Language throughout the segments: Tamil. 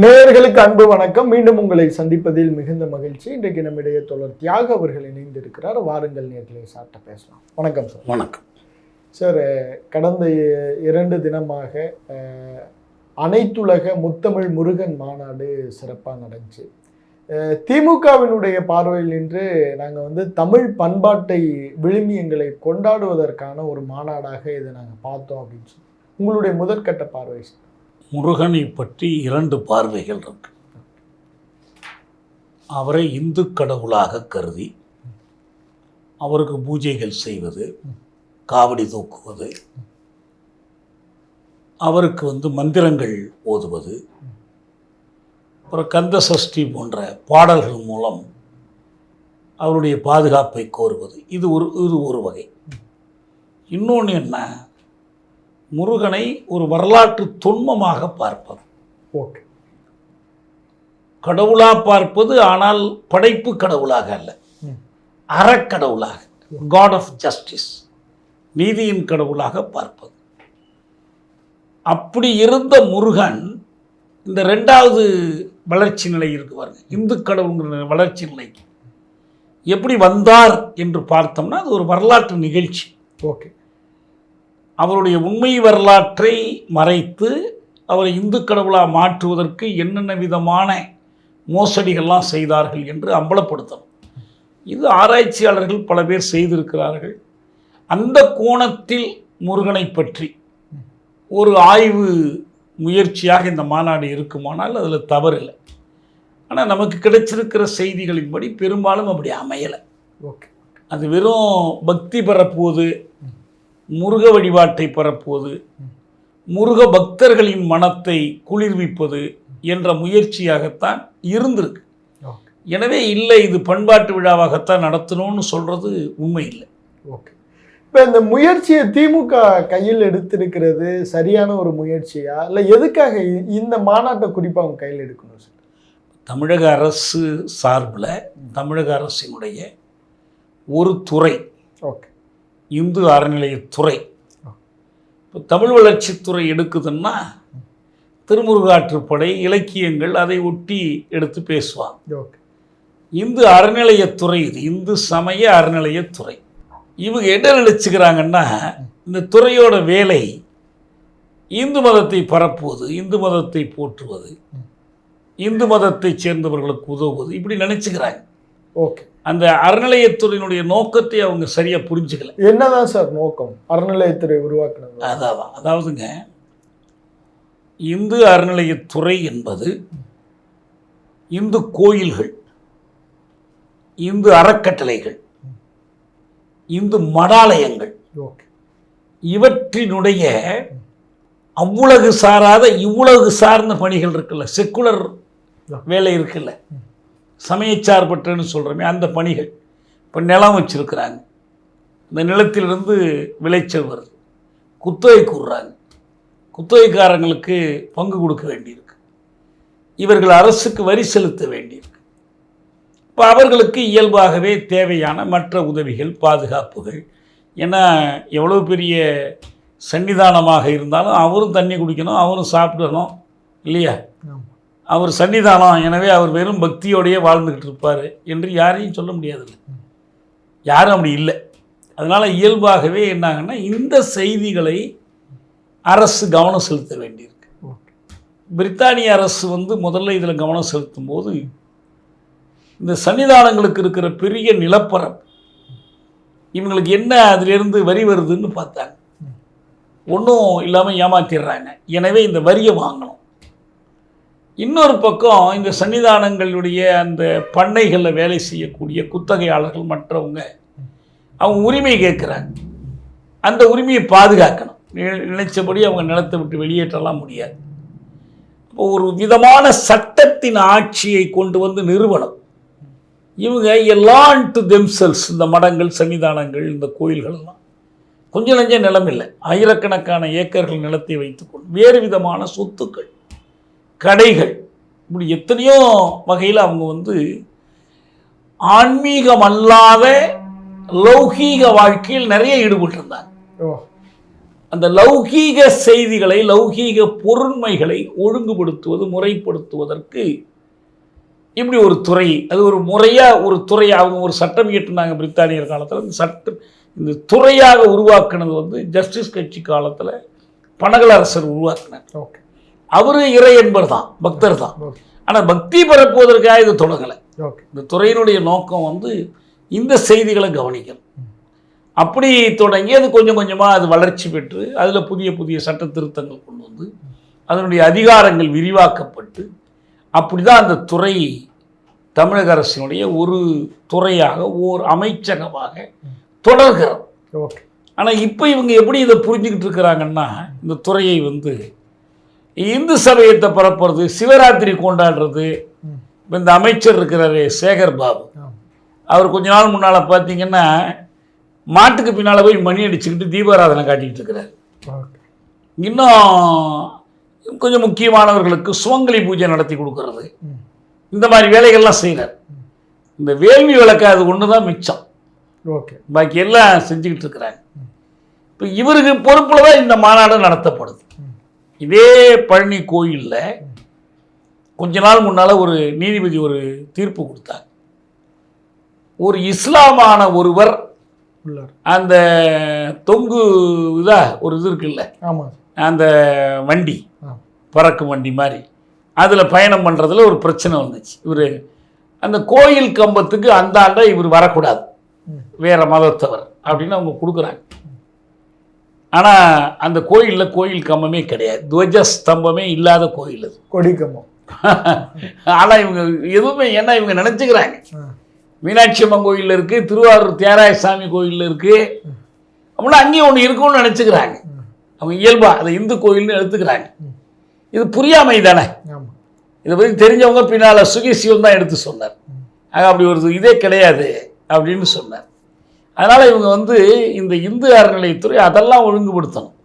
நேயர்களுக்கு அன்பு வணக்கம். மீண்டும் உங்களை சந்திப்பதில் மிகுந்த மகிழ்ச்சி. இன்றைக்கு நம்மிடையே தொடர் தியாக அவர்கள் இணைந்திருக்கிறார். வாருங்கள் நேர்களை சார்ட்ட பேசலாம். வணக்கம் சார். வணக்கம். சார் கடந்த இரண்டு தினமாக அனைத்துலக முத்தமிழ் முருகன் மாநாடு சிறப்பாக நடந்துச்சு. திமுகவினுடைய பார்வையில் நின்று நாங்கள் வந்து தமிழ் பண்பாட்டை விழுமியங்களை கொண்டாடுவதற்கான ஒரு மாநாடாக இதை நாங்கள் பார்த்தோம் அப்படின்னு சொல்லி. உங்களுடைய முதற்கட்ட பார்வை சார்? முருகனை பற்றி இரண்டு பார்வைகள் இருக்கு. அவரை இந்து கடவுளாக கருதி அவருக்கு பூஜைகள் செய்வது காவடி தூக்குவது அவருக்கு வந்து மந்திரங்கள் ஓதுவது அப்புறம் கந்த சஷ்டி போன்ற பாடல்கள் மூலம் அவருடைய பாதுகாப்பை கோருவது. இது ஒரு இது ஒரு வகை. இன்னொன்று என்ன முருகனை ஒரு வரலாற்று தொன்மமாக பார்ப்பது. ஓகே. கடவுளாக பார்ப்பது ஆனால் படைப்பு கடவுளாக அல்ல. அறக்கடவுளாக. காட் ஆஃப் ஜஸ்டிஸ் நீதியின் கடவுளாக பார்ப்பது. அப்படி இருந்த முருகன் இந்த ரெண்டாவது வளர்ச்சி நிலை இருக்கு பாருங்க. இந்து கடவுளுங்கிற வளர்ச்சி நிலைக்கு எப்படி வந்தார் என்று பார்த்தோம்னா அது ஒரு வரலாற்று நிகழ்ச்சி. ஓகே. அவருடைய உண்மை வரலாற்றை மறைத்து அவரை இந்து கடவுளாக மாற்றுவதற்கு என்னென்ன விதமான மோசடிகள்லாம் செய்தார்கள் என்று அம்பலப்படுத்தணும். இது ஆராய்ச்சியாளர்கள் பல பேர் செய்திருக்கிறார்கள். அந்த கோணத்தில் முருகனை பற்றி ஒரு ஆய்வு முயற்சியாக இந்த மாநாடு இருக்குமானால் அதில் தவறில்லை ஆனால் நமக்கு கிடைச்சிருக்கிற செய்திகளின்படி பெரும்பாலும் அப்படி அமையலை. ஓகே. அது வெறும் பக்தி பரப்புவது முருக வழிபாட்டை பரப்புவது முருக பக்தர்களின் மனத்தை குளிர்விப்பது என்ற முயற்சியாகத்தான் இருந்திருக்கு. எனவே இல்லை இது பண்பாட்டு விழாவாகத்தான் நடத்தணும்னு சொல்றது உண்மை இல்லை. ஓகே. இப்போ இந்த முயற்சியை திமுக கையில் எடுத்திருக்கிறது சரியான ஒரு முயற்சியா? இல்லை எதுக்காக இந்த மாநாட்டை குறிப்பாக அவங்க கையில் எடுக்கணும் சார்? தமிழக அரசு சார்பில் தமிழக அரசினுடைய ஒரு துறை ஓகே. இந்து அறநிலையத்துறை. இப்போ தமிழ் வளர்ச்சித்துறை எடுக்குதுன்னா திருமுருகாற்றுப்படை இலக்கியங்கள் அதை ஒட்டி எடுத்து பேசுவாங்க. இந்து அறநிலையத்துறை இது. இந்து சமய அறநிலையத்துறை. இவங்க என்ன நினச்சிக்கிறாங்கன்னா இந்த துறையோட வேலை இந்து மதத்தை பரப்புவது இந்து மதத்தை போற்றுவது இந்து மதத்தைச் சேர்ந்தவர்களுக்கு உதவுவது இப்படி நினச்சிக்கிறாங்க. ஓகே. அந்த அறநிலையத்துறையினுடைய நோக்கத்தை அவங்க சரியாக புரிஞ்சுக்கல. என்னதான் சார் நோக்கம்? அறநிலையத்துறை உருவாக்குனது. அதான் அதாவதுங்க இந்து அறநிலையத்துறை என்பது இந்து கோயில்கள் இந்து அறக்கட்டளைகள் இந்து மடாலயங்கள் இவற்றினுடைய அவ்வுலகு சாராத இவ்வுலகு சார்ந்த பணிகள் இருக்குல்ல செக்குலர் வேலை இருக்குல்ல. சமயச்சார்பற்றன்னு சொல்கிறோமே அந்த பணிகள். இப்போ நிலம் வச்சிருக்கிறாங்க. இந்த நிலத்திலிருந்து விளைச்சல் வருது. குத்தகை கூறுறாங்க. குத்தகைக்காரங்களுக்கு பங்கு கொடுக்க வேண்டியிருக்கு. இவர்கள் அரசுக்கு வரி செலுத்த வேண்டியிருக்கு. இப்போ அவர்களுக்கு இயல்பாகவே தேவையான மற்ற உதவிகள் பாதுகாப்புகள். ஏன்னா எவ்வளோ பெரிய சன்னிதானமாக இருந்தாலும் அவரும் தண்ணி குடிக்கணும் அவரும் சாப்பிடணும் இல்லையா? அவர் சன்னிதானம். எனவே அவர் வெறும் பக்தியோடையே வாழ்ந்துக்கிட்டு இருப்பார் என்று யாரையும் சொல்ல முடியாதுல்ல. யாரும் அப்படி இல்லை. அதனால் இயல்பாகவே என்னாங்கன்னா இந்த செய்திகளை அரசு கவனம் செலுத்த வேண்டியிருக்கு. பிரித்தானிய அரசு வந்து முதல்ல இதில் கவனம் செலுத்தும் போது இந்த சன்னிதானங்களுக்கு இருக்கிற பெரிய நிலப்பரம் இவங்களுக்கு என்ன அதிலிருந்து வரி வருதுன்னு பார்த்தாங்க. ஒன்றும் இல்லாமல் ஏமாத்திடுறாங்க. எனவே இந்த வரியை வாங்கணும். இன்னொரு பக்கம் இந்த சன்னிதானங்களுடைய அந்த பண்ணைகளில் வேலை செய்யக்கூடிய குத்தகையாளர்கள் மற்றவங்க அவங்க உரிமை கேட்குறாங்க. அந்த உரிமையை பாதுகாக்கணும். நி- நினைச்சபடி அவங்க நிலத்தை விட்டு வெளியேற்றலாம் முடியாது. இப்போ ஒரு விதமான சட்டத்தின் ஆட்சியை கொண்டு வந்து நிறுவனம். இவங்க எல்லாம் டு தெம்செல்ஸ் இந்த மடங்கள் சன்னிதானங்கள் இந்த கோயில்கள் எல்லாம் கொஞ்சம் நஞ்ச நிலம் இல்லை. ஆயிரக்கணக்கான ஏக்கர்கள் நிலத்தை வைத்துக்கொண்டு வேறு விதமான சொத்துக்கள். கடைகள். இப்படி எத்தனையோ வகையில் அவங்க வந்து ஆன்மீகம் அல்லாத லௌகீக வாழ்க்கையில் நிறைய ஈடுபட்டிருந்தாங்க. அந்த லௌகீக செய்திகளை லௌகீக பொருண்மைகளை ஒழுங்குபடுத்துவது முறைப்படுத்துவதற்கு இப்படி ஒரு துறை அது ஒரு முறையாக ஒரு துறை அவங்க ஒரு சட்டம் இயற்றினாங்க பிரித்தானியர் காலத்தில். இந்த சட்டம் இந்த துறையாக உருவாக்குனது வந்து ஜஸ்டிஸ் கட்சி காலத்தில் பனகலரசர் உருவாக்கினார். ஓகே. அவர் இறை என்பர் தான் பக்தர் தான் ஆனால் பக்தி பரப்புவதற்காக இது தொடங்கலை. இந்த துறையினுடைய நோக்கம் வந்து இந்த செய்திகளை கவனிக்கணும் அப்படி தொடங்கி அது கொஞ்சம் கொஞ்சமாக அது வளர்ச்சி பெற்று அதில் புதிய புதிய சட்ட திருத்தங்கள் கொண்டு வந்து அதனுடைய அதிகாரங்கள் விரிவாக்கப்பட்டு அப்படி தான் அந்த துறை தமிழக அரசினுடைய ஒரு துறையாக ஓர் அமைச்சகமாக தொடர்கிறது. ஆனால் இப்போ இவங்க எப்படி இதை புரிஞ்சுக்கிட்டு இருக்கிறாங்கன்னா இந்த துறையை வந்து இந்து சமயத்தை பரப்புறது சிவராத்திரி கொண்டாடுறது. இந்த அமைச்சர் இருக்கிறாரு சேகர் பாபு. அவர் கொஞ்ச நாள் முன்னால் பார்த்தீங்கன்னா மாட்டுக்கு பின்னால் போய் மணி அடிச்சுக்கிட்டு தீபாராதனை காட்டிக்கிட்டு இருக்கிறார். இன்னும் கொஞ்சம் முக்கியமானவர்களுக்கு சுவங்கலி பூஜை நடத்தி கொடுக்கறது. இந்த மாதிரி வேலைகள்லாம் செய்கிறார் இந்த வேள்வி விளக்கு அது ஒன்று தான் மிச்சம். ஓகே. பாக்கி எல்லாம் செஞ்சுக்கிட்டு இருக்கிறாங்க இப்போ இவருக்கு பொறுப்பில் தான் இந்த மாநாடு நடத்தப்படுது. இதே பழனி கோயிலில் கொஞ்ச நாள் முன்னால் ஒரு நீதிபதி ஒரு தீர்ப்பு கொடுத்தாங்க ஒரு இஸ்லாமான ஒருவர் அந்த தொங்கு இதா ஒரு இது இருக்குல்ல? அந்த வண்டி பறக்கும் வண்டி மாதிரி. அதில் பயணம் பண்ணுறதுல ஒரு பிரச்சனை வந்துச்சு. இவர் அந்த கோயில் கம்பத்துக்கு அந்த ஆண்டை இவர் வரக்கூடாது. வேற மதத்தவர் அப்படின்னு அவங்க கொடுக்குறாங்க. ஆனால் அந்த கோயிலில் கோயில் கம்பமே கிடையாது. துவஜ ஸ்தம்பமே இல்லாத கோயில் அது. கொடிக்கம்பம் ஆனால் இவங்க எதுவுமே ஏன்னா இவங்க நினச்சிக்கிறாங்க. மீனாட்சி அம்மன் கோயிலில் இருக்குது திருவாரூர் தியாராய சாமி கோயிலில் இருக்குது அப்படின்னா அங்கேயும் ஒன்று இருக்கும்னு நினச்சிக்கிறாங்க. அவங்க இயல்பாக அதை இந்து கோயில்னு எடுத்துக்கிறாங்க. இது புரியாமை தானே? இதை பற்றி தெரிஞ்சவங்க பின்னால் சுகேசிவம் தான் எடுத்து சொன்னார். ஆக அப்படி ஒரு இதே கிடையாது அப்படின்னு சொன்னார். அதனால் இவங்க வந்து இந்த இந்து அறநிலையத்துறை அதெல்லாம் ஒழுங்குபடுத்தணும்.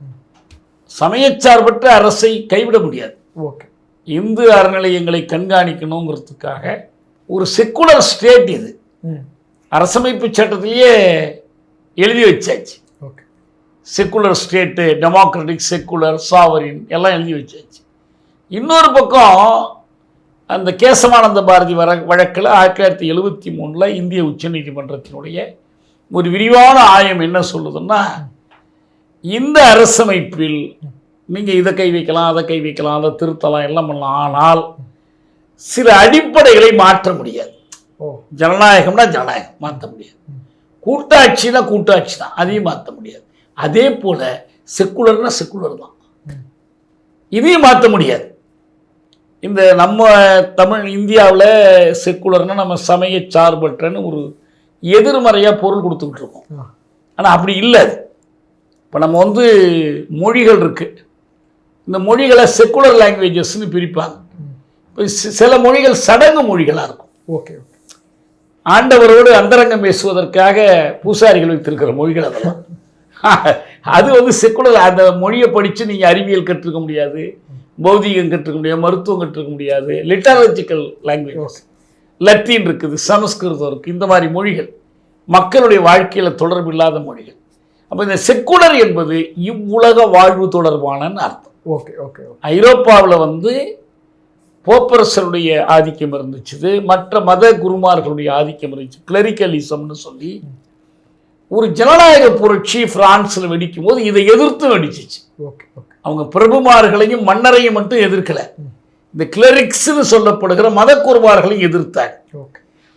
சமயச்சார்பற்ற அரசை கைவிட முடியாது. ஓகே. இந்து அறநிலையங்களை கண்காணிக்கணுங்கிறதுக்காக ஒரு செக்குலர் ஸ்டேட் இது. அரசமைப்பு சட்டத்திலேயே எழுதி வச்சாச்சு. Okay. Secular state democratic secular sovereign எல்லாம் எழுதி வச்சாச்சு. இன்னொரு பக்கம் அந்த கேசவானந்த பாரதி வர வழக்கில் ஆயிரத்தி தொள்ளாயிரத்தி எழுபத்தி மூணில் இந்திய உச்சநீதிமன்றத்தினுடைய ஒரு விரிவான ஆயம் என்ன சொல்லுதுன்னா இந்த அரசமைப்பில் நீங்கள் இதை கை வைக்கலாம் அதை கை வைக்கலாம் அதை திருத்தலாம் எல்லாம் பண்ணலாம். ஆனால் சில அடிப்படைகளை மாற்ற முடியாது. ஜனநாயகம்னா ஜனநாயகம் மாற்ற முடியாது. கூட்டாட்சினா கூட்டாட்சி தான் அதையும் மாற்ற முடியாது. அதே போல் செக்குலர்னா செக்குலர் தான். இதையும் மாற்ற முடியாது. இந்த நம்ம தமிழ் இந்தியாவில் செக்குலர்னா நம்ம சமய சார்பற்றன்னு ஒரு எதிர்மறையாக பொருள் கொடுத்துக்கிட்டு இருக்கோம். ஆனால் அப்படி இல்லை. அது இப்போ நம்ம வந்து மொழிகள் இருக்குது இந்த மொழிகளை செக்குலர் லாங்குவேஜஸ்னு பிரிப்பாங்க. இப்போ சில மொழிகள் சடங்கு மொழிகளாக இருக்கும். Okay okay. ஆண்டவரோடு அந்தரங்கம் பேசுவதற்காக பூசாரிகள் வைத்திருக்கிற மொழிகள் அதெல்லாம். அது வந்து செக்குலர் அந்த மொழியை படித்து நீங்கள் அறிவியல் கற்றுக்க முடியாது பௌதீகம் கற்றுக்க முடியாது மருத்துவம் கற்றுக்க முடியாது லிட்டாலஜிக்கல் லாங்குவேஜ் லத்தீன் இருக்குது சமஸ்கிருதம் இருக்குது இந்த மாதிரி மொழிகள். மக்களுடைய வாழ்க்கையில் தொடர்பு இல்லாத மொழிகள். அப்போ இந்த செக்குலர் என்பது இவ்வுலக வாழ்வு தொடர்பானன்னு அர்த்தம். ஓகே ஓகே ஐரோப்பாவில் வந்து போப்பரசருடைய ஆதிக்கம் இருந்துச்சு மற்ற மத குருமார்களுடைய ஆதிக்கம் இருந்துச்சு கிளரிக்கலிசம்னு சொல்லி. ஒரு ஜனநாயக புரட்சி பிரான்ஸில் வெடிக்கும் போது இதை எதிர்த்து வெடிச்சிச்சு. அவங்க பிரபுமார்களையும் மன்னரையும் மட்டும் எதிர்க்கல. இந்த கிளரிக்ஸ்னு சொல்லப்படுகிற மத குருமார்களையும் எதிர்த்தாங்க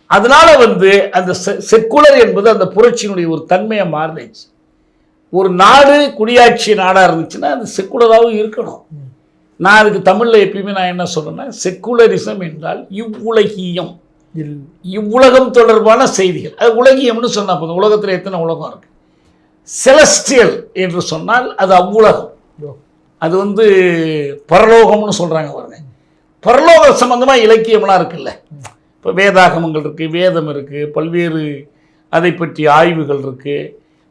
அதனால வந்து அந்த செக்குலர் என்பது அந்த புரட்சியினுடைய ஒரு தன்மையை மாறிடுச்சு ஒரு நாடு குடியாட்சி நாடாக இருந்துச்சுன்னா அது செக்குலராகவும் இருக்கணும். நான் அதுக்கு தமிழில் எப்பயுமே நான் என்ன சொல்றேன்னா செக்குலரிசம் என்றால் இவ்வுலகியம். இவ்வுலகம் தொடர்பான செய்திகள். அது உலகியம்னு சொன்னா போதும். உலகத்தில் எத்தனை உலகம் இருக்கு? செலஸ்டியல் என்று சொன்னால் அது அவ்வுலகம். அது வந்து பரலோகம்னு சொல்றாங்க பாருங்க. பரலோக சம்பந்தமா இலக்கியம்லாம் இருக்குல்ல. இப்போ வேதாகமங்கள் இருக்கு வேதம் இருக்கு பல்வேறு அதை பற்றி ஆய்வுகள் இருக்கு.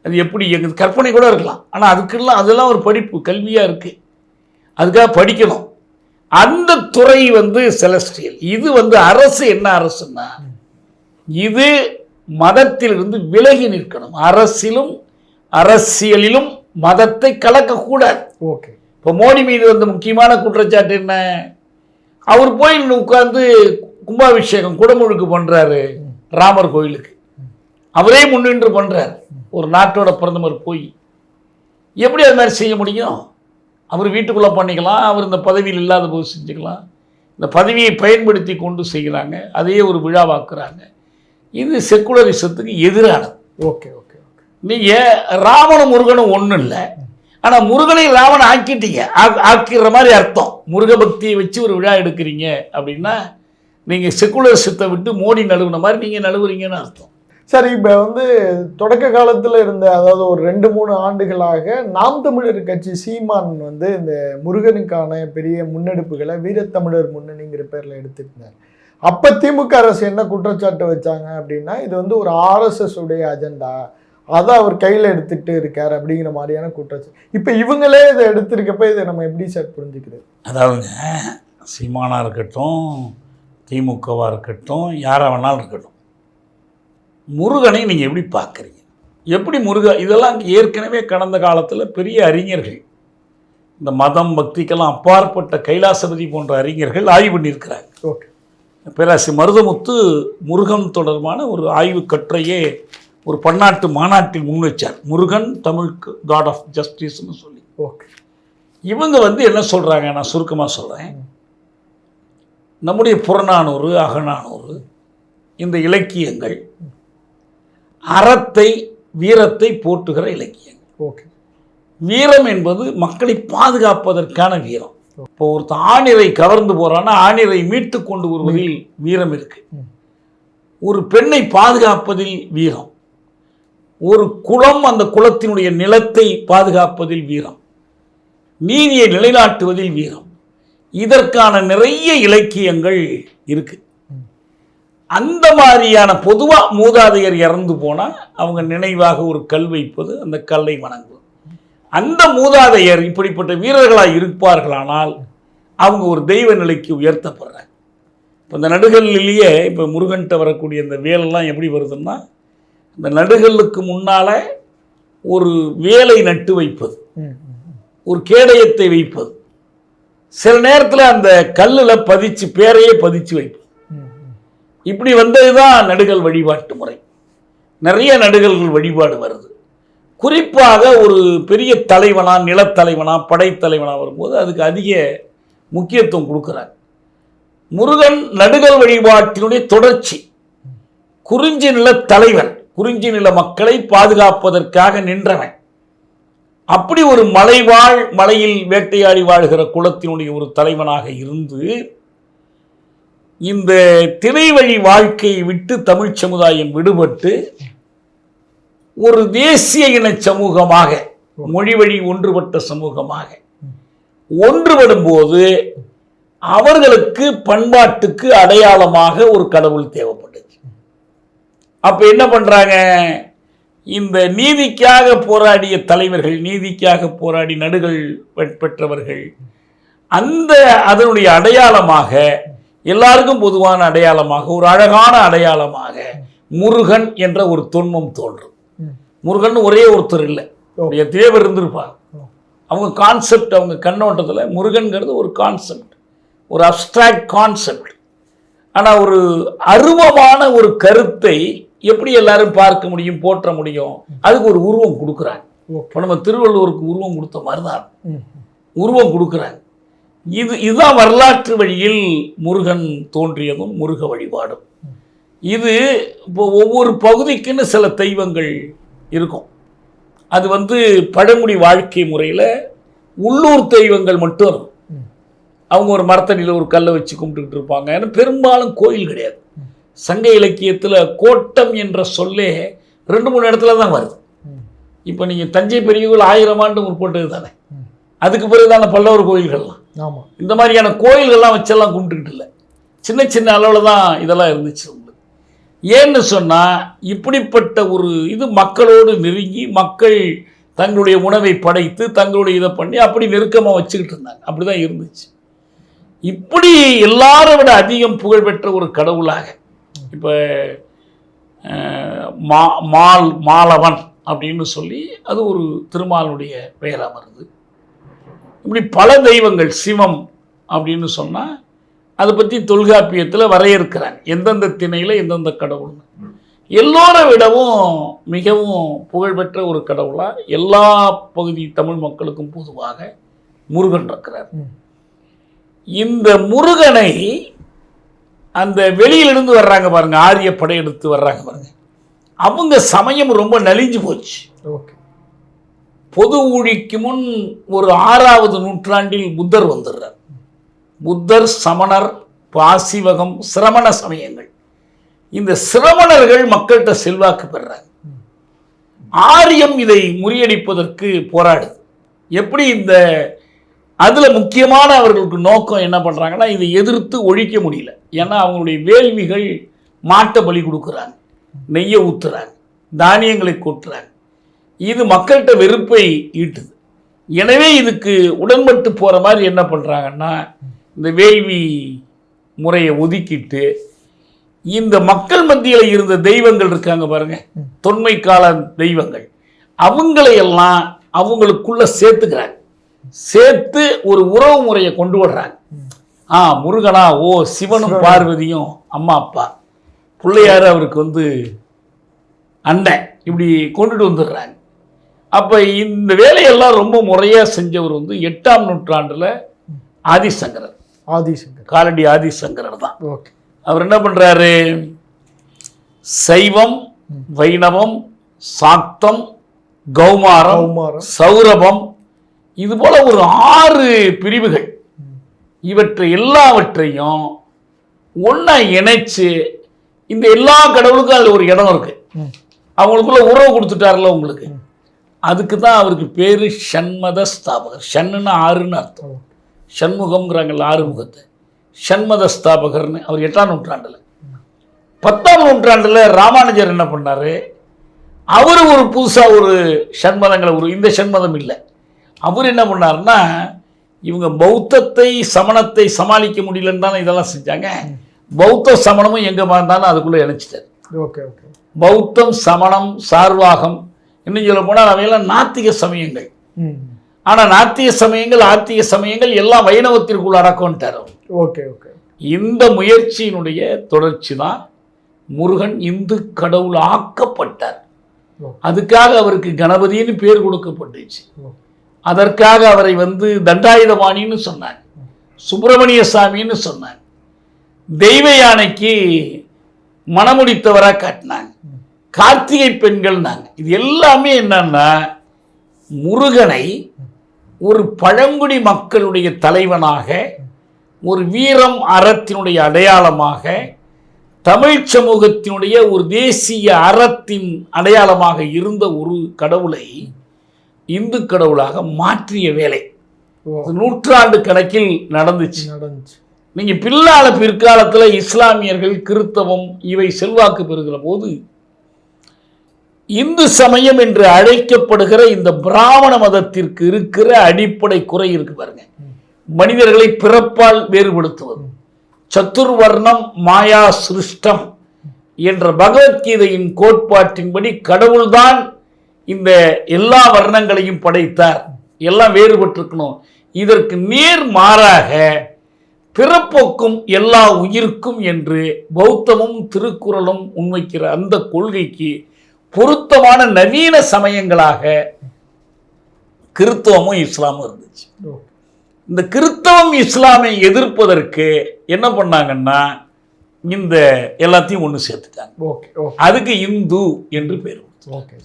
அது எப்படி எங்க கற்பனை கூட இருக்கலாம். ஆனால் அதுக்கெல்லாம் அதெல்லாம் ஒரு படிப்பு கல்வியாக இருக்கு. அதுக்காக படிக்கணும். அந்த துறை வந்து செலஸ்டியல் இது வந்து அரசு என்ன அரசுன்னா இது மதத்திலிருந்து விலகி நிற்கணும். அரசிலும் அரசியலிலும் மதத்தை கலக்கக்கூடாது. ஓகே. இப்போ மோடி மீது வந்த முக்கியமான குற்றச்சாட்டு என்ன? அவர் போய் உட்கார்ந்து கும்பாபிஷேகம் குடமுழுக்கு பண்றாரு ராமர் கோயிலுக்கு. அவரே முன்னின்று பண்றாரு. ஒரு நாட்டோட பிரதமர் போய். எப்படி அது மாதிரி செய்ய முடியும்? அவர் வீட்டுக்குள்ளே பண்ணிக்கலாம் அவர் இந்த பதவியில் இல்லாத போது செஞ்சுக்கலாம். இந்த பதவியை பயன்படுத்தி கொண்டு செய்கிறாங்க. அதையே ஒரு விழாவாக்குறாங்க இது செக்குலரிசத்துக்கு எதிரானது. Okay okay okay. நீங்கள் ராமனும் முருகனும் ஒன்றும் இல்லை ஆனால் முருகனை ராவன் ஆக்கிட்டீங்க. ஆக்கிற மாதிரி அர்த்தம். முருக பக்தியை வச்சு ஒரு விழா எடுக்கிறீங்க அப்படின்னா நீங்கள் செக்குலரிசத்தை விட்டு மோடி நழுவுன மாதிரி நீங்கள் நழுவுறீங்கன்னு அர்த்தம். சரி இப்போ வந்து தொடக்க காலத்தில் இருந்த அதாவது ஒரு ரெண்டு மூணு ஆண்டுகளாக நாம் தமிழர் கட்சி சீமான் வந்து இந்த முருகனுக்கான பெரிய முன்னெடுப்புகளை வீரத்தமிழர் முன்னணிங்கிற பேரில் எடுத்துருந்தார். அப்போ திமுக அரசு என்ன குற்றச்சாட்டு வச்சாங்க அப்படின்னா இது வந்து ஒரு ஆர்எஸ்எஸ் உடைய அஜெண்டா. அதை அவர் கையில் எடுத்துட்டு இருக்கார் அப்படிங்கிற மாதிரியான குற்றச்சாட்டு இப்போ இவங்களே இதை எடுத்திருக்கப்ப இதை நம்ம எப்படி சார் புரிஞ்சுக்கிறது? அதாவதுங்க சீமானாக இருக்கட்டும் திமுகவாக இருக்கட்டும் யாராக வேணாலும் இருக்கட்டும். முருகனை நீங்கள் எப்படி பார்க்குறீங்க எப்படி முருக இதெல்லாம் ஏற்கனவே கடந்த காலத்தில் பெரிய அறிஞர்கள் இந்த மதம் பக்திக்கெல்லாம் அப்பாற்பட்ட கைலாசபதி போன்ற அறிஞர்கள் ஆய்வு பண்ணியிருக்கிறாங்க. ஓகே பேராசி மருதமுத்து முருகன் தொடர்பான ஒரு ஆய்வு கட்டுரையே ஒரு பன்னாட்டு மாநாட்டில் முன் வச்சார் முருகன் தமிழ் காட் ஆஃப் ஜஸ்டிஸ்னு சொல்லி. ஓகே. இவங்க வந்து என்ன சொல்கிறாங்க நான் சுருக்கமாக சொல்கிறேன் நம்முடைய புறநானூறு அகநானூறு இந்த இலக்கியங்கள் அறத்தை வீரத்தை போற்றுகிற இலக்கியங்கள். ஓகே. வீரம் என்பது மக்களை பாதுகாப்பதற்கான வீரம். இப்போ ஒருத்தன் ஆணிரை கவர்ந்து போறான்னா ஆணிரை மீட்டு கொண்டு வருவதில் வீரம் இருக்கு. ம். ஒரு பெண்ணை பாதுகாப்பதில் வீரம். ஒரு குளம் அந்த குளத்தினுடைய நிலத்தை பாதுகாப்பதில் வீரம். நீதியை நிலைநாட்டுவதில் வீரம். இதற்கான நிறைய இலக்கியங்கள் இருக்கு. அந்த மாதிரியான பொதுவாக மூதாதையர் இறந்து போனால் அவங்க நினைவாக ஒரு கல் வைப்பது அந்த கல்லை வணங்குவது. அந்த மூதாதையர் இப்படிப்பட்ட வீரர்களாக இருப்பார்களானால் அவங்க ஒரு தெய்வ நிலைக்கு உயர்த்தப்படுறாங்க இப்போ இந்த நடுகல்லையே இப்போ முருகன்கிட்ட வரக்கூடிய இந்த வேலெல்லாம் எப்படி வருதுன்னா இந்த நடுகல்லுக்கு முன்னால் ஒரு வேலை நட்டு வைப்பது. ஒரு கேடயத்தை வைப்பது. சில நேரத்தில் அந்த கல்லில் பதிச்சு பேரையே பதிச்சு வைப்பது. இப்படி வந்தது தான் நடுகள் வழிபாட்டு முறை. நிறைய நடுகல்கள் வழிபாடு வருது. குறிப்பாக ஒரு பெரிய தலைவனா நிலத்தலைவனா படைத்தலைவனா வரும்போது அதுக்கு அதிக முக்கியத்துவம் கொடுக்குறாங்க. முருகன் நடுகல் வழிபாட்டினுடைய தொடர்ச்சி. குறிஞ்சி நில தலைவன் குறிஞ்சி நில மக்களை பாதுகாப்பதற்காக நின்றவன். அப்படி ஒரு மலைவாழ் மலையில் வேட்டையாடி வாழ்கிற குலத்தினுடைய ஒரு தலைவனாக இருந்து இந்த திரைவழி வாழ்க்கையை விட்டு தமிழ் சமுதாயம் விடுபட்டு ஒரு தேசிய இன சமூகமாக மொழி வழி ஒன்றுபட்ட சமூகமாக ஒன்றுபடும் போது அவர்களுக்கு பண்பாட்டுக்கு அடையாளமாக ஒரு கடவுள் தேவைப்படும். அப்ப என்ன பண்றாங்க இந்த நீதிக்காக போராடிய தலைவர்கள் நீதிக்காக போராடி நடுகள் பெற்றவர்கள் அந்த அதனுடைய அடையாளமாக எல்லாருக்கும் பொதுவான அடையாளமாக ஒரு அழகான அடையாளமாக முருகன் என்ற ஒரு தொன்மம் தோன்றும். முருகன் ஒரே ஒருத்தர் இல்லை. எத்தனையோ பேர் இருந்திருப்பாங்க. அவங்க கான்செப்ட் அவங்க கண்ணோட்டத்தில் முருகன்கிறது ஒரு கான்செப்ட் ஒரு அப்ஸ்ட்ராக்ட் கான்செப்ட் ஆனால் ஒரு அருவமான ஒரு கருத்தை எப்படி எல்லாரும் பார்க்க முடியும் போற்ற முடியும்? அதுக்கு ஒரு உருவம் கொடுக்குறாங்க. இப்போ நம்ம திருவள்ளுவருக்கு உருவம் கொடுத்த மாதிரி தான் ம் ம். உருவம் கொடுக்குறாங்க. இது இதுதான் வரலாற்று வழியில் முருகன் தோன்றியதும் முருக வழிபாடும். இது இப்போ ஒவ்வொரு பகுதிக்குன்னு சில தெய்வங்கள் இருக்கும். அது வந்து பழங்குடி வாழ்க்கை முறையில் உள்ளூர் தெய்வங்கள் மட்டும் இருக்கும். அவங்க ஒரு மரத்தடியில் ஒரு கல்லை வச்சு கும்பிட்டுக்கிட்டு இருப்பாங்க. ஏன்னா பெரும்பாலும் கோயில் கிடையாது. சங்க இலக்கியத்தில் கோட்டம் என்ற சொல்லே ரெண்டு மூணு இடத்துல தான் வருது. இப்போ நீங்கள் தஞ்சை பெரிய கோயில் ஆயிரம் ஆண்டு முற்பட்டது தானே. அதுக்கு பிறகு தானே பல்லவர் கோயில்கள்லாம்? ஆமாம் இந்த மாதிரியான கோயில்கள்லாம் வச்செல்லாம் கும்பிட்டுக்கிட்டு இல்லை. சின்ன சின்ன அளவில் தான் இதெல்லாம் இருந்துச்சு உங்களுக்கு ஏன்னு சொன்னால் இப்படிப்பட்ட ஒரு இது மக்களோடு நெருங்கி மக்கள் தங்களுடைய உணவை படைத்து தங்களுடைய இதை பண்ணி அப்படி நெருக்கமாக வச்சுக்கிட்டு இருந்தாங்க. அப்படி தான் இருந்துச்சு. இப்படி எல்லாரை விட அதிகம் புகழ்பெற்ற ஒரு கடவுளாக இப்போ மா மால் மாலவன் அப்படின்னு சொல்லி அது ஒரு திருமாலுடைய பெயராக வருது இப்படி பல தெய்வங்கள் சிவம் அப்படின்னு சொன்னால் அதை பற்றி தொல்காப்பியத்தில் வரையறுக்கிறாங்க. எந்தெந்த திணையில் எந்தெந்த கடவுள்னு. எல்லோரை விடவும் மிகவும் புகழ்பெற்ற ஒரு கடவுளாக எல்லா பகுதி தமிழ் மக்களுக்கும் பொதுவாக முருகன் இருக்கிறார். இந்த முருகனை அந்த வெளியிலிருந்து வர்றாங்க பாருங்க ஆரிய படையெடுத்து வர்றாங்க பாருங்க. அவங்க சமயம் ரொம்ப நலிஞ்சு போச்சு. ஓகே. பொது ஊழிக்கு முன் ஒரு ஆறாவது நூற்றாண்டில் புத்தர் வந்துடுறார். புத்தர் சமணர் பாசிவகம் சிரமண சமயங்கள். இந்த சிரமணர்கள் மக்கள்கிட்ட செல்வாக்கு பெறுறாங்க ஆரியம் இதை முறியடிப்பதற்கு போராடுது. எப்படி இந்த அதுல முக்கியமான அவர்களுக்கு நோக்கம் என்ன பண்றாங்கன்னா இதை எதிர்த்து ஒழிக்க முடியல. ஏன்னா அவங்களுடைய வேள்விகள் மாட்டை பலி கொடுக்குறாங்க. நெய்யை ஊத்துறாங்க. தானியங்களை கொட்டுறாங்க. இது மக்கள்கிட்ட வெறுப்பை ஈட்டுது. எனவே இதுக்கு உடன்பட்டு போற மாதிரி என்ன பண்றாங்கன்னா இந்த வேள்வி முறையை ஒதுக்கிட்டு இந்த மக்கள் மத்தியில் இருந்த தெய்வங்கள் இருக்காங்க பாருங்க. தொன்மை கால தெய்வங்கள். அவங்களையெல்லாம் அவங்களுக்குள்ள சேர்த்துக்கிறாங்க. சேர்த்து ஒரு உறவு முறையை கொண்டு வர்றாங்க. ஆ முருகனா ஓ சிவனும் பார்வதியும் அம்மா அப்பா. பிள்ளையார் அவருக்கு வந்து அண்ணன் இப்படி கொண்டுட்டு வந்துடுறாங்க. அப்போ இந்த வேலையெல்லாம் ரொம்ப முறையாக செஞ்சவர் வந்து எட்டாம் நூற்றாண்டில் ஆதிசங்கரர். ஆதிசங்கர். காலடி ஆதிசங்கரர் தான். ஓகே. அவர் என்ன பண்றாரு? சைவம் வைணவம் சாக்தம் கௌமாரம் கௌமாரம். சௌரபம் இது போல ஒரு ஆறு பிரிவுகள். இவற்றை எல்லாவற்றையும் ஒண்ணா இணைச்சு இந்த எல்லா கடவுளுக்கும் அதில் ஒரு இடம் இருக்கு. அவங்களுக்குள்ள உறவு கொடுத்துட்டார்ல உங்களுக்கு. அதுக்கு தான் அவருக்கு பேரு ஷண்மத ஸ்தாபகர். ஷண்ணுன்னா ஆறுன்னு அர்த்தம். ஓ. சண்முகம்ங்கிறாங்கல்ல ஆறுமுகத்தை. சண்மத ஸ்தாபகர்னு அவர் எட்டாம் நூற்றாண்டில். பத்தாம் நூற்றாண்டில் ராமானுஜர் என்ன பண்ணாரு? அவர் ஒரு புதுசாக ஒரு சண்மதங்களை ஒரு இந்த சண்மதம் இல்லை. அவர் என்ன பண்ணாருன்னா இவங்க பௌத்தத்தை சமணத்தை சமாளிக்க முடியலன்னு தானே இதெல்லாம் செஞ்சாங்க. பௌத்த சமணமும் எங்கே இருந்தாலும் அதுக்குள்ளே இணைச்சிட்டார். Okay okay. பௌத்தம் சமணம் சார்வாகம் இன்னும் சொல்ல போனால் அவையெல்லாம் நாத்திக சமயங்கள். ஆனால் நாத்திய சமயங்கள் ஆத்திய சமயங்கள் எல்லாம் வைணவத்திற்குள் அடக்கம்ட்டார். Okay okay. இந்த முயற்சியினுடைய தொடர்ச்சி தான் முருகன் இந்து கடவுள் ஆக்கப்பட்டார். அதுக்காக அவருக்கு கணபதின்னு பேர் கொடுக்கப்பட்டுச்சு. அதற்காக அவரை வந்து தண்டாயுதவாணின்னு சொன்னாங்க சுப்பிரமணிய சாமின்னு சொன்னாங்க தெய்வ யானைக்கு மணமுடித்தவராக காட்டினாங்க. கார்த்திகை பெண்கள்னாங்க இது எல்லாமே என்னன்னா முருகனை ஒரு பழங்குடி மக்களுடைய தலைவனாக ஒரு வீரம் அறத்தினுடைய அடையாளமாக தமிழ் சமூகத்தினுடைய ஒரு தேசிய அறத்தின் அடையாளமாக இருந்த ஒரு கடவுளை இந்து கடவுளாக மாற்றிய வேலை. நூற்றாண்டு கணக்கில் நடந்துச்சு. நடந்துச்சு. நீங்க பில்லால பிற்காலத்துல இஸ்லாமியர்கள் கிறித்தவம் இவை செல்வாக்கு பெறுகிற போது இந்து சமயம் என்று அழைக்கப்படுகிற இந்த பிராமண மதத்திற்கு இருக்கிற அடிப்படை குறை இருக்கு பாருங்க. மனிதர்களை பிறப்பால் வேறுபடுத்துவது. சத்துர்வர்ணம் மாயா சிருஷ்டம் என்ற பகவத்கீதையின் கோட்பாட்டின்படி கடவுள்தான் இந்த எல்லா வர்ணங்களையும் படைத்தார். எல்லாம் வேறுபட்டிருக்கணும். இதற்கு நேர் மாறாக பிறப்போக்கும் எல்லா உயிர்க்கும் என்று பௌத்தமும் திருக்குறளும் முன்வைக்கிற அந்த கொள்கைக்கு பொருத்தமான நவீன சமயங்களாக கிறித்தவமும் இஸ்லாமும் இருந்துச்சு. இந்த கிறித்தவம் இஸ்லாமை எதிர்ப்பதற்கு என்ன பண்ணாங்கன்னா இந்த எல்லாத்தையும் ஒன்று சேர்த்துட்டாங்க. அதுக்கு இந்து என்று பேர் ஓகே.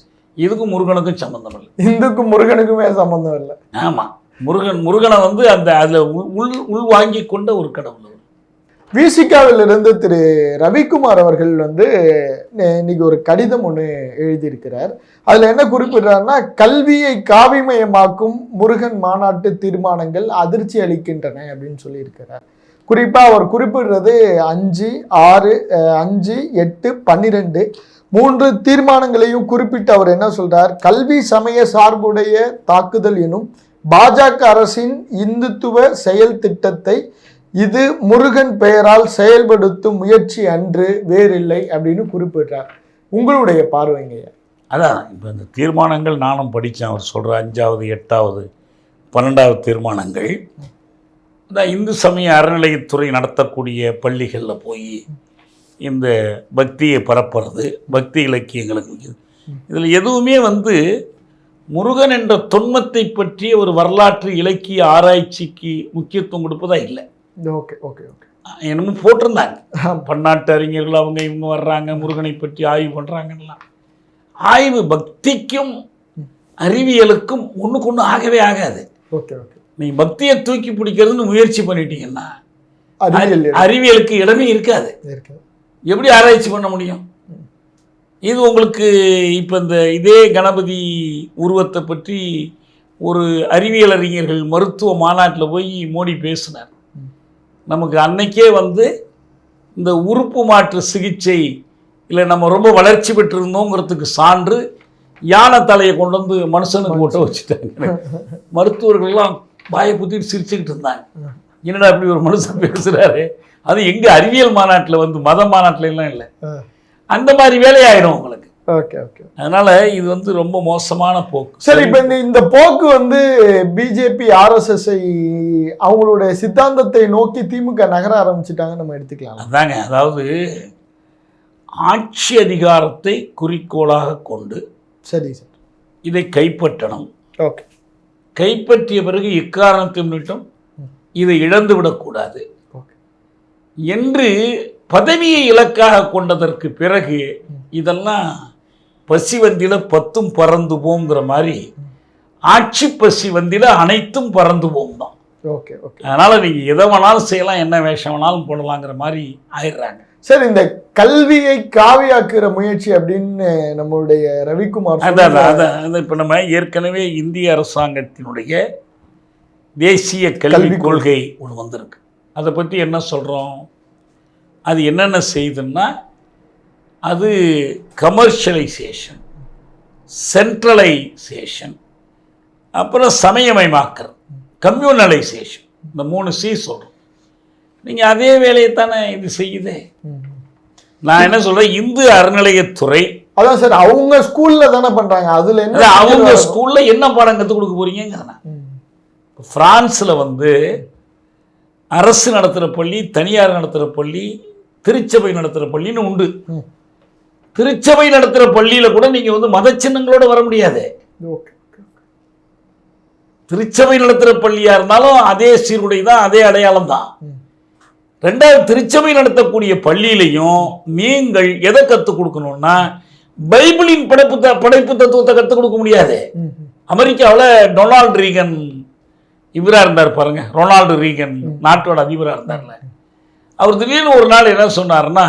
இதுக்கும் முருகனுக்கும் சம்பந்தம் இல்லை. இந்துக்கும் முருகனுக்குமே சம்பந்தம் இல்லை. ஆமாம் முருகன் முருகனை வந்து அந்த அதில் உள் உள் உள்வாங்கி கொண்ட ஒரு கடவுள். விசிகாவில் இருந்து திரு ரவிக்குமார் அவர்கள் வந்து இன்னைக்கு ஒரு கடிதம் ஒன்று எழுதியிருக்கிறார். அதில் என்ன குறிப்பிடுறாருன்னா கல்வியை காவிமயமாக்கும் முருகன் மாநாட்டு தீர்மானங்கள் அதிர்ச்சி அளிக்கின்றன அப்படின்னு சொல்லியிருக்கிறார். குறிப்பாக அவர் குறிப்பிடுறது அஞ்சு ஆறு அஞ்சு எட்டு பன்னிரெண்டு மூன்று தீர்மானங்களையும் குறிப்பிட்டு அவர் என்ன சொல்றார்? கல்வி சமய சார்புடைய தாக்குதல் எனும் பாஜக அரசின் இந்துத்துவ செயல் திட்டத்தை இது முருகன் பெயரால் செயல்படுத்தும் முயற்சி அன்று வேறில்லை அப்படின்னு குறிப்பிட்டார் உங்களுடைய பார்வைங்க அதான் இப்போ இந்த தீர்மானங்கள் நானும் படித்தேன் அவர் சொல்கிற அஞ்சாவது எட்டாவது பன்னெண்டாவது தீர்மானங்கள். அதான் இந்து சமய அறநிலையத்துறை நடத்தக்கூடிய பள்ளிகளில் போய் இந்த பக்தியை பரப்புறது பக்தி இலக்கியங்களுக்கு இதில் எதுவுமே வந்து முருகன் என்ற தொன்மத்தை பற்றிய ஒரு வரலாற்று இலக்கிய ஆராய்ச்சிக்கு முக்கியத்துவம் கொடுப்பதா இல்லை. Okay okay okay. என்னமோ போட்டிருந்தாங்க. பன்னாட்டு அறிஞர்கள் அவங்க இவங்க வர்றாங்க முருகனை பற்றி ஆய்வு பண்ணுறாங்கலாம் ஆய்வு பக்திக்கும் அறிவியலுக்கும் ஒன்றுக்கு ஒன்று ஆகவே ஆகாது. Okay okay. நீ பக்தியை தூக்கி பிடிக்கிறதுன்னு முயற்சி பண்ணிட்டீங்கன்னா அறிவியல் அறிவியலுக்கு இடமே இருக்காது. இருக்கு எப்படி ஆராய்ச்சி பண்ண முடியும்? இது உங்களுக்கு இப்போ இந்த இதே கணபதி உருவத்தை பற்றி ஒரு அறிவியல் அறிஞர்கள் மருத்துவ மாநாட்டில் போய் மோடி பேசினார். நமக்கு அன்னைக்கே வந்து இந்த உறுப்பு மாற்று சிகிச்சை இல்லை நம்ம ரொம்ப வளர்ச்சி பெற்றிருந்தோங்கிறதுக்கு சான்று யானை தலையை கொண்டு வந்து மனுஷனுக்கு ஓட்ட வச்சுட்டாங்க. மருத்துவர்கள்லாம் வாயை புத்திட்டு சிரிச்சுக்கிட்டு இருந்தாங்க. என்னடா இப்படி ஒரு மனுஷன் பேசுகிறாரு அது எங்கே அறிவியல் மாநாட்டில் வந்து மத மாநாட்டில எல்லாம் இல்லை. அந்த மாதிரி வேலையாயிடும் உங்களுக்கு. Okay okay. அதனால இது வந்து ரொம்ப மோசமான போக்கு. சரி இப்போ இந்த இந்த போக்கு வந்து பிஜேபி ஆர்எஸ்எஸ்ஐ அவங்களுடைய சித்தாந்தத்தை நோக்கி திமுக நகர ஆரம்பிச்சிட்டாங்க நம்ம எடுத்துக்கலாம். அதாங்க அதாவது ஆட்சி அதிகாரத்தை குறிக்கோளாக கொண்டு சரி சார். இதை கைப்பற்றணும். ஓகே. கைப்பற்றிய பிறகு எக்காரணத்தை முன்னிட்டும் இதை இழந்து விடக்கூடாது என்று பதவியை இலக்காக கொண்டதற்கு பிறகு இதெல்லாம் பசி வந்தில பத்தும் பறந்து போங்கிற மாதிரி ஆட்சி பசி வந்தில அனைத்தும் பறந்து போகும் தான் ஓகே ஓகே. அதனால் நீங்கள் எதை வேணாலும் செய்யலாம் என்ன வேஷம் வேணாலும் போடலாங்கிற மாதிரி ஆயிடுறாங்க. சார் இந்த கல்வியை காவியாக்குற முயற்சி அப்படின்னு நம்மளுடைய ரவிக்குமார் அதான். அதான் இப்போ நம்ம ஏற்கனவே இந்திய அரசாங்கத்தினுடைய தேசிய கல்விக் கொள்கை. ஒன்று வந்திருக்கு. அதை பற்றி என்ன சொல்கிறோம் அது என்னென்ன செய்யுதுன்னா அது கமர்ஷியலைசேஷன் சென்ட்ரலைசேஷன் அப்புறம் சமயமயமாக்கல் கம்யூனலைசேஷன் இந்த மூணு சி சொல்கிறோம் நீங்கள் அதே வேலையை தானே இது செய்யுதே. நான் என்ன சொல்கிறேன் இந்து அறநிலையத்துறை. அதான் சார் அவங்க ஸ்கூல்ல தானே பண்றாங்க. அதுல என்ன அவங்க ஸ்கூல்ல என்ன பாடம் கற்றுக் கொடுக்க போறீங்கிறேன் ம். பிரான்ஸில் வந்து அரசு நடத்துகிற பள்ளி தனியார் நடத்துகிற பள்ளி திருச்சபை நடத்துகிற பள்ளின்னு உண்டு. திருச்சபை நடத்துகிற பள்ளியில் கூட நீங்கள் வந்து மத சின்னங்களோட வர முடியாது திருச்சபை நடத்துகிற பள்ளியாக இருந்தாலும் அதே சீருடை தான் அதே அடையாளம் தான். ரெண்டாவது திருச்சபை நடத்தக்கூடிய பள்ளியிலையும் நீங்கள் எதை கற்றுக் கொடுக்கணும்னா பைபிளின் படைப்பு படைப்பு தத்துவத்தை கற்றுக் கொடுக்க முடியாது. அமெரிக்காவில் டொனால்டு ரீகன் இவராக இருந்தார் பாருங்க ரொனால்டு ரீகன் நாட்டோட அதிபராக இருந்தார்ல. அவர் திடீர்னு ஒரு நாள் என்ன சொன்னாருன்னா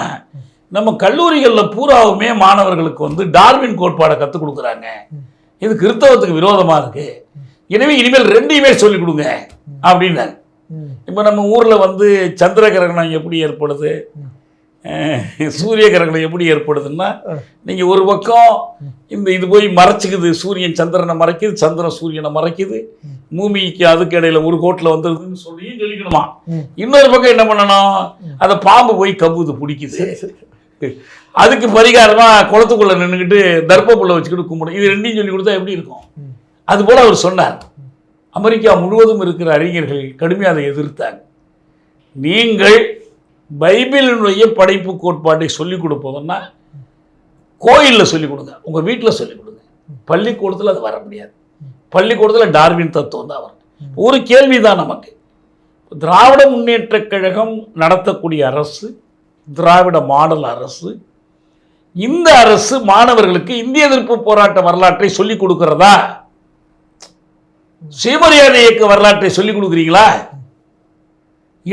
நம்ம கல்லூரிகளில் பூராவுமே மாணவர்களுக்கு வந்து டார்வின் கோட்பாடை கற்றுக் கொடுக்குறாங்க. இது கிறிஸ்தவத்துக்கு விரோதமாக இருக்கு. எனவே இனிமேல் ரெண்டையுமே சொல்லிக் கொடுங்க அப்படின்னாங்க ம். இப்போ நம்ம ஊரில் வந்து சந்திர கிரகணம் எப்படி ஏற்படுது? சூரிய கிரகணம் எப்படி ஏற்படுதுன்னா நீங்கள் ஒரு பக்கம் இந்த இது போய் மறைச்சிக்குது சூரியன் சந்திரனை மறைக்குது சந்திரன் சூரியனை மறைக்குது பூமிக்கு அதுக்கு இடையில ஒரு கோட்டில் வந்துருதுன்னு சொல்லி சொல்லிக்கணுமா. இன்னொரு பக்கம் என்ன பண்ணணும்? அதை பாம்பு போய் கவ்வுது பிடிக்குது. அதுக்கு பரிகாரமா குளத்துக்குள்ள நின்றுக்கிட்டு தர்ப்பப்புள்ள வச்சுக்கிட்டு கும்பிடும் இது ரெண்டையும் சொல்லி கொடுத்தா எப்படி இருக்கும்? ம். அது போல அவர் சொன்னார். அமெரிக்கா முழுவதும் இருக்கிற அறிஞர்கள் கடுமையாக அதை எதிர்த்தாங்க நீங்கள் பைபிளினுடைய படைப்பு கோட்பாட்டை சொல்லிக் கொடுப்பதுன்னா கோயிலில் சொல்லிக் கொடுங்க. உங்கள் வீட்டில் சொல்லிக் கொடுங்க. பள்ளிக்கூடத்தில் அது வர முடியாது. பள்ளிக்கூடத்தில் டார்வின் தத்துவம் தான் வரும். ஒரு கேள்வி தான் நமக்கு. திராவிட முன்னேற்ற கழகம் நடத்தக்கூடிய அரசு திராவிட மாடல் அரசு இந்த அரசு மாணவர்களுக்கு இந்திய எதிர்ப்பு போராட்ட வரலாற்றை சொல்லிக் கொடுக்கிறதா? சுயமரியாதை இயக்க வரலாற்றை சொல்லிக் கொடுக்குறீங்களா?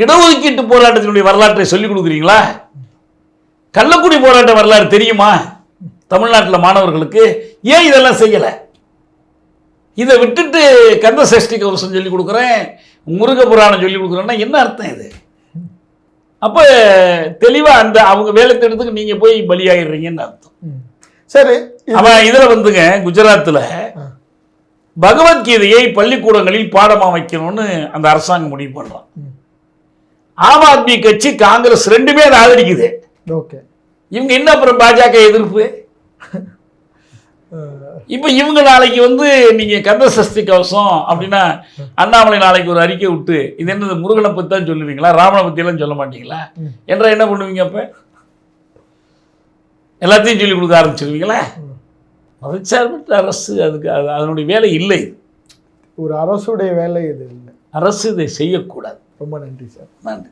இடஒதுக்கீட்டு போராட்டத்தினுடைய வரலாற்றை சொல்லிக் கொடுக்குறீங்களா? கள்ளக்குடி போராட்ட வரலாறு தெரியுமா? தமிழ்நாட்டில் மாணவர்களுக்கு ஏன் இதெல்லாம் செய்யலை? இதை விட்டுட்டு கந்த சஷ்டி கவசம் சொல்லி கொடுக்குறேன் முருக புராணம் சொல்லி கொடுக்குறேன்னா என்ன அர்த்தம் இது? அப்போ தெளிவாக அந்த அவங்க வேலை திட்டத்துக்கு நீங்கள் போய் பலியாயிடுறீங்கன்னு அர்த்தம். சரி. அவன் இதில் வந்துங்க குஜராத்தில் பகவத்கீதையை பள்ளிக்கூடங்களில் பாடமாக வைக்கணும்னு அந்த அரசாங்கம் முடிவு பண்ணுறான். ஆம் ஆத்மி கட்சி காங்கிரஸ் ரெண்டுமே அதை ஆதரிக்குது ஓகே. இவங்க என்ன அப்புறம் பாஜக எதிர்ப்பு? இப்போ இவங்க நாளைக்கு வந்து நீங்கள் கந்த சஷ்டி கவசம் அப்படின்னா அண்ணாமலை நாளைக்கு ஒரு அறிக்கை விட்டு இது என்னது முருகனை பற்றி தான் சொல்லுவீங்களா? ராமனை பற்றியெல்லாம் சொல்ல மாட்டீங்களா? ம். என்ற என்ன பண்ணுவீங்க அப்போ? எல்லாத்தையும் சொல்லி கொடுக்க ஆரம்பிச்சிருவீங்களா? மதச்சார்பற்ற அரசு அதுக்கு அது அதனுடைய வேலை இல்லை. ஒரு அரசுடைய வேலை இது இல்லை. அரசு இதை செய்யக்கூடாது. ரொம்ப நன்றி சார். நன்றி.